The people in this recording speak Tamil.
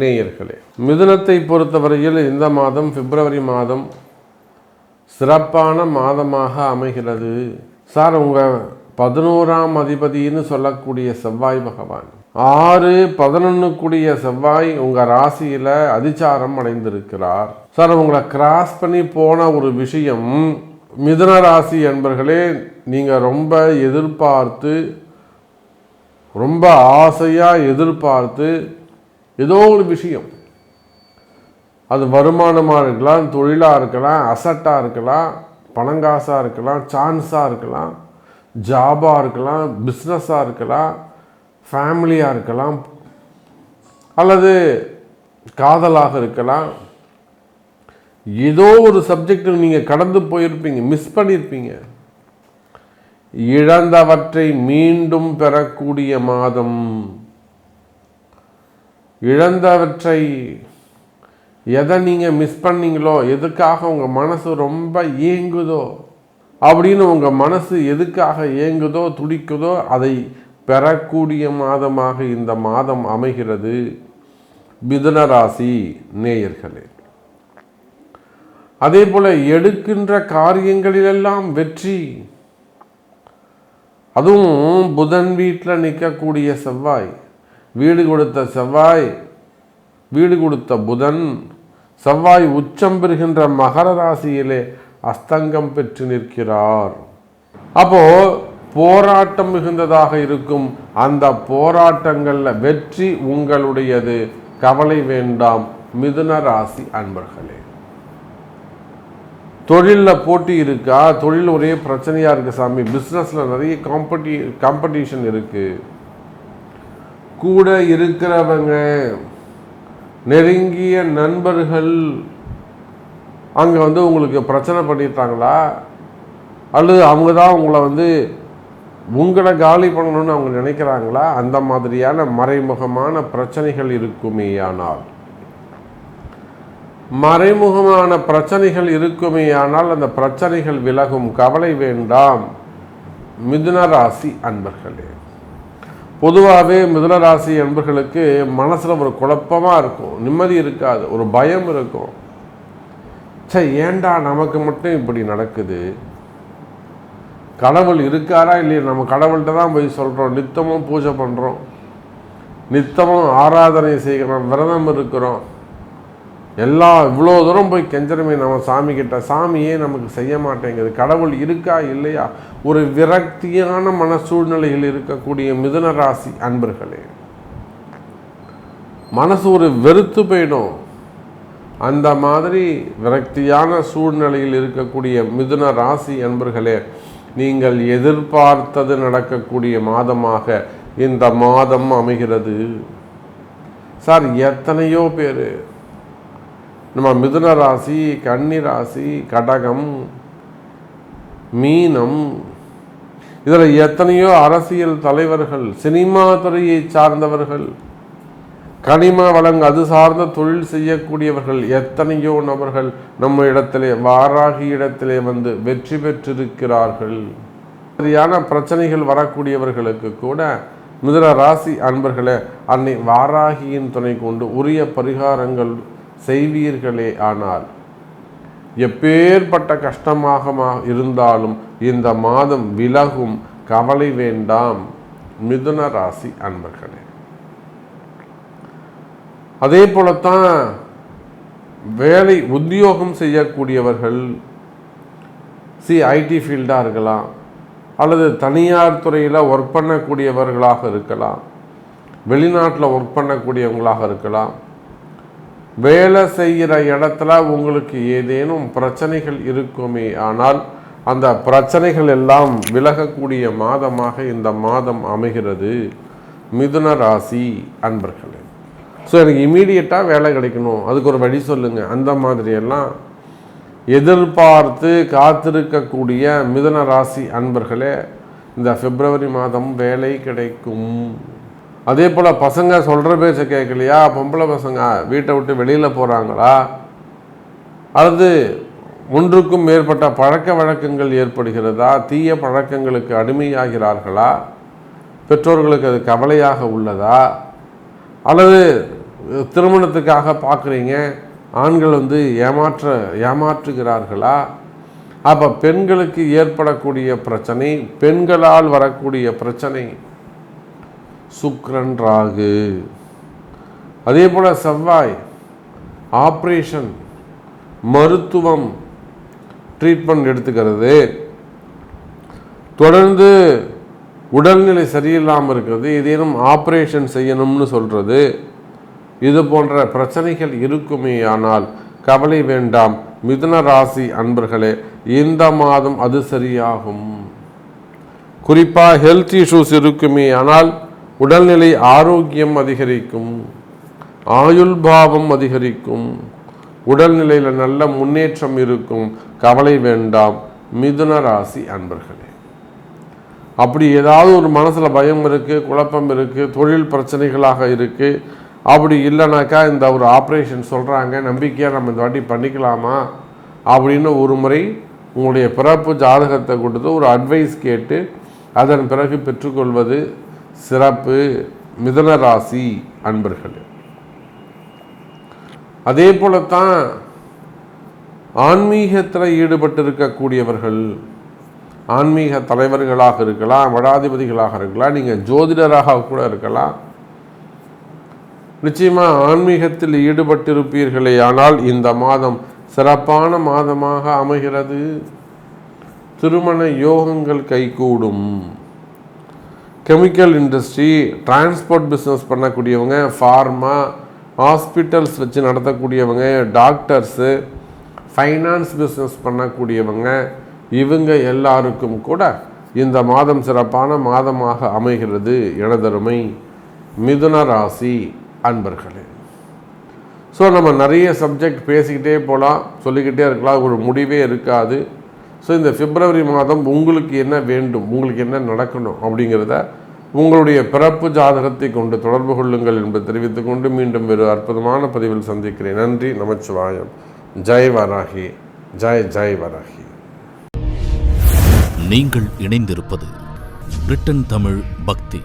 நேயர்களே மிதுனத்தை பொறுத்தவரையில் இந்த மாதம் பிப்ரவரி மாதம் சிறப்பான மாதமாக அமைகிறது. சார் உங்கள் பதினோராம் அதிபதினு சொல்லக்கூடிய செவ்வாய் பகவான் ஆறு பதினொன்று கூடிய செவ்வாய் உங்கள் ராசியில் அதிச்சாரம் அடைந்திருக்கிறார். சார் உங்களை கிராஸ் பண்ணி போன ஒரு விஷயம் மிதுன ராசி என்பர்களே நீங்கள் ரொம்ப எதிர்பார்த்து ரொம்ப ஆசையாக எதிர்பார்த்து ஏதோ ஒரு விஷயம். அது வருமானமாக இருக்கலாம் தொழிலாக இருக்கலாம் அசட்டாக இருக்கலாம் பணங்காசாக இருக்கலாம் சான்ஸாக இருக்கலாம் ஜாபாக இருக்கலாம் பிஸ்னஸாக இருக்கலாம் ஃபேமிலியாக இருக்கலாம் அல்லது காதலாக இருக்கலாம். ஏதோ ஒரு சப்ஜெக்டில் நீங்கள் கடந்து போயிருப்பீங்க மிஸ் பண்ணியிருப்பீங்க இழந்தவற்றை மீண்டும் பெறக்கூடிய மாதம். இழந்தவற்றை எதை நீங்கள் மிஸ் பண்ணீங்களோ எதுக்காக உங்கள் மனசு ரொம்ப ஏங்குதோ அப்படின்னு உங்கள் மனசு எதுக்காக ஏங்குதோ துடிக்குதோ அதை பெறக்கூடிய மாதமாக இந்த மாதம் அமைகிறது. மிதுனராசி நேயர்களே அதே போல எடுக்கின்ற காரியங்களிலெல்லாம் வெற்றி. அதுவும் புதன் வீட்டில் நிற்கக்கூடிய செவ்வாய். வீடு கொடுத்த செவ்வாய் வீடு கொடுத்த புதன் செவ்வாய் உச்சம் பெறுகின்ற மகர ராசியிலே அஸ்தங்கம் பெற்று நிற்கிறார். அப்போ போராட்டம் மிகுந்ததாக இருக்கும். அந்த போராட்டங்களில் வெற்றி உங்களுடையது. கவலை வேண்டாம் மிதுன ராசி அன்பர்களே. தொழிலில் போட்டி இருக்கா? தொழில் ஒரே பிரச்சனையாக இருக்குது சாமி. பிஸ்னஸில் நிறைய காம்படி காம்படிஷன் இருக்குது கூட இருக்கிறவங்க நெருங்கிய நண்பர்கள் அங்கே வந்து உங்களுக்கு பிரச்சனை பண்ணிட்டாங்களா? அல்லது அவங்க தான் உங்களை வந்து உங்களை காலி பண்ணணும்னு அவங்க நினைக்கிறாங்களா? அந்த மாதிரியான மறைமுகமான பிரச்சனைகள் இருக்குமேயானால் மறைமுகமான பிரச்சனைகள் இருக்குமேயானால் அந்த பிரச்சனைகள் விலகும். கவலை வேண்டாம். மிதுன ராசி அன்பர்களே. பொதுவாகவே மிதனராசி என்பர்களுக்கு மனசில் ஒரு குழப்பமாக இருக்கும். நிம்மதி இருக்காது. ஒரு பயம் இருக்கும். சே ஏண்டா நமக்கு மட்டும் இப்படி நடக்குது? கடவுள் இருக்காரா இல்லையா? நம்ம கடவுள்கிட்ட தான் போய் சொல்கிறோம் நித்தமும் பூஜை பண்ணுறோம் நித்தமும் ஆராதனை செய்கிறோம். விரதம் இருக்கிறோம். எல்லாம் இவ்வளோ தூரம் போய் கெஞ்சரமே நம்ம சாமி கிட்ட சாமியே நமக்கு செய்ய மாட்டேங்குது. கடவுள் இருக்கா இல்லையா? ஒரு விரக்தியான மன சூழ்நிலையில் இருக்கக்கூடிய மிதுன ராசி அன்பர்களே. மனசு ஒரு வெறுத்து போயிடும். அந்த மாதிரி விரக்தியான சூழ்நிலையில் இருக்கக்கூடிய மிதுன ராசி அன்பர்களே நீங்கள் எதிர்பார்த்தது நடக்கக்கூடிய மாதமாக இந்த மாதம் அமைகிறது. சார் எத்தனையோ பேர் நம்ம மிதுன ராசி கன்னி ராசி கடகம் மீனம். இதில் எத்தனையோ அரசியல் தலைவர்கள் சினிமா துறையை சார்ந்தவர்கள் கனிம வளங்க அது சார்ந்த தொழில் செய்யக்கூடியவர்கள் எத்தனையோ நபர்கள் நம்ம இடத்திலே வாராகி இடத்திலே வந்து வெற்றி பெற்றிருக்கிறார்கள். சரியான பிரச்சனைகள் வரக்கூடியவர்களுக்கு கூட மிதுன ராசி அன்பர்களே அன்னை வாராகியின் துணை கொண்டு உரிய பரிகாரங்கள் செய்வீர்களே ஆனால் எப்பேற்பட்ட கஷ்டமாக மா- இருந்தாலும் இந்த மாதம் விலகும் கவலை வேண்டாம் மிதுன ராசி அன்பர்களே. அதே போலத்தான் வேலை உத்தியோகம் செய்யக்கூடியவர்கள் சி ஐடி ஃபீல்டாக இருக்கலாம் அல்லது தனியார் துறையில் ஒர்க் பண்ணக்கூடியவர்களாக இருக்கலாம் வெளிநாட்டில் ஒர்க் பண்ணக்கூடியவங்களாக இருக்கலாம் வேலை செய்கிற இடத்துல உங்களுக்கு ஏதேனும் பிரச்சனைகள் இருக்குமே ஆனால் அந்த பிரச்சனைகள் எல்லாம் விலகக்கூடிய மாதமாக இந்த மாதம் அமைகிறது. மிதுன ராசி அன்பர்களே. ஸோ எனக்கு இமீடியட்டாக வேலை கிடைக்கணும். அதுக்கு ஒரு வழி சொல்லுங்கள் அந்த மாதிரியெல்லாம் எதிர்பார்த்து காத்திருக்கக்கூடிய மிதுன ராசி அன்பர்களே இந்த பிப்ரவரி மாதம் வேலை கிடைக்கும். அதே போல் பசங்க சொல்கிற பேச்சை கேட்கலையா பொம்பளை பசங்க வீட்டை விட்டு வெளியில் போகிறாங்களா அல்லது ஒன்றுக்கும் மேற்பட்ட பழக்க வழக்கங்கள் ஏற்படுகிறதா? தீய பழக்கங்களுக்கு அடிமையாகிறார்களா? பெற்றோர்களுக்கு அது கவலையாக உள்ளதா? அல்லது திருமணத்துக்காக பார்க்குறீங்க ஆண்கள் வந்து ஏமாற்ற ஏமாற்றுகிறார்களா? அப்போ பெண்களுக்கு ஏற்படக்கூடிய பிரச்சனை பெண்களால் வரக்கூடிய பிரச்சனை சுக்ரன் ராகு. அதே போல் செவ்வாய் ஆப்ரேஷன் மருத்துவம் ட்ரீட்மெண்ட் எடுத்துக்கிறது. தொடர்ந்து உடல்நிலை சரியில்லாமல் இருக்கிறது ஏதேனும் ஆப்ரேஷன் செய்யணும்னு சொல்கிறது இது போன்ற பிரச்சனைகள் இருக்குமே ஆனால் கவலை வேண்டாம். மிதுன ராசி அன்பர்களே இந்த மாதம் அது சரியாகும். குறிப்பாக ஹெல்த் இஷ்யூஸ் இருக்குமே ஆனால் உடல்நிலை ஆரோக்கியம் அதிகரிக்கும் ஆயுள் பாவம் அதிகரிக்கும் உடல்நிலையில் நல்ல முன்னேற்றம் இருக்கும். கவலை வேண்டாம். மிதுன ராசி அன்பர்களே. அப்படி ஏதாவது ஒரு மனசில் பயம் இருக்குது குழப்பம் இருக்குது தொழில் பிரச்சனைகளாக இருக்குது அப்படி இல்லைனாக்கா இந்த ஒரு ஆப்ரேஷன் சொல்கிறாங்க நம்பிக்கையாக நம்ம இந்த வாட்டி பண்ணிக்கலாமா? அப்படின்னு ஒரு முறை உங்களுடைய பிறப்பு ஜாதகத்தை கொடுத்து ஒரு அட்வைஸ் கேட்டு அதன் பிறகு பெற்றுக்கொள்வது சிறப்பு மிதன ராசி அன்பர்கள். அதே போலத்தான் ஆன்மீகத்தில் ஈடுபட்டிருக்கக்கூடியவர்கள் ஆன்மீக தலைவர்களாக இருக்கலாம் மடாதிபதிகளாக இருக்கலாம் நீங்கள் ஜோதிடராக கூட இருக்கலாம். நிச்சயமாக ஆன்மீகத்தில் ஈடுபட்டிருப்பீர்களே ஆனால் இந்த மாதம் சிறப்பான மாதமாக அமைகிறது. திருமண யோகங்கள் கைகூடும். கெமிக்கல் இண்டஸ்ட்ரி டிரான்ஸ்போர்ட் பிஸ்னஸ் பண்ணக்கூடியவங்க ஃபார்மா ஹாஸ்பிட்டல்ஸ் வச்சு நடத்தக்கூடியவங்க டாக்டர்ஸு ஃபைனான்ஸ் பிஸ்னஸ் பண்ணக்கூடியவங்க இவங்க எல்லாருக்கும் கூட இந்த மாதம் சிறப்பான மாதமாக அமைகிறது எனதருமை மிதுன ராசி அன்பர்களே. ஸோ நம்ம நிறைய சப்ஜெக்ட் பேசிக்கிட்டே போகலாம் சொல்லிக்கிட்டே இருக்கலாம் ஒரு முடிவே இருக்காது. ஸோ இந்த பிப்ரவரி மாதம் உங்களுக்கு என்ன வேண்டும் உங்களுக்கு என்ன நடக்கணும் அப்படிங்கிறத உங்களுடைய பிறப்பு ஜாதகத்தை கொண்டு தொடர்பு கொள்ளுங்கள் என்பதை தெரிவித்துக் கொண்டு மீண்டும் ஒரு அற்புதமான பதிவில் சந்திக்கிறேன். நன்றி நமச்சிவாயம். ஜெய் வராகி ஜெய் ஜெய் வராகி. நீங்கள் இணைந்திருப்பது பிரிட்டன் தமிழ் பக்தி.